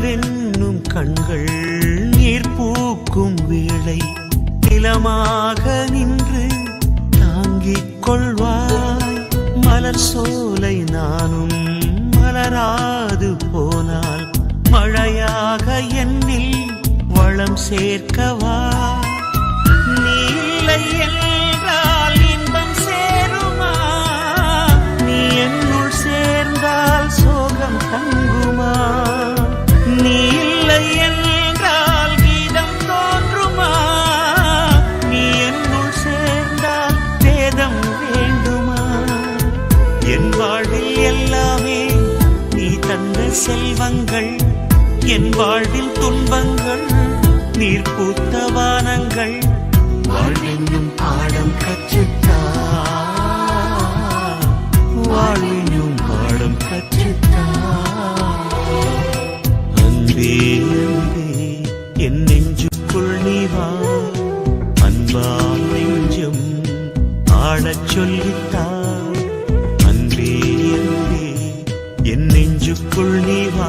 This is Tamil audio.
நிலவென்னும் கண்கள் நீர் பூக்கும் வேளை நிலமாக நின்று தாங்கிக் கொள்வாய். மலர் சோலை நானும் மலராது போனால் மழையாக என்னில் வளம் சேர்க்கவா? என் வாழ்வில் எல்லாமே நீ தந்த செல்வங்கள் என் வாழ்வில் துன்பங்கள் நீர் பூத்த வானங்கள். வாழ்வென்னும் பாடம் கற்றுத்தா வாழ்வென்னும் பாடம் கற்றுத்தா. அன்பே அன்பே என் நெஞ்சுக்குள் நீ வா. அன்பா நெஞ்சம் ஆடச் சொல்லித்தா. நெஞ்சுக்குள் நீ வா.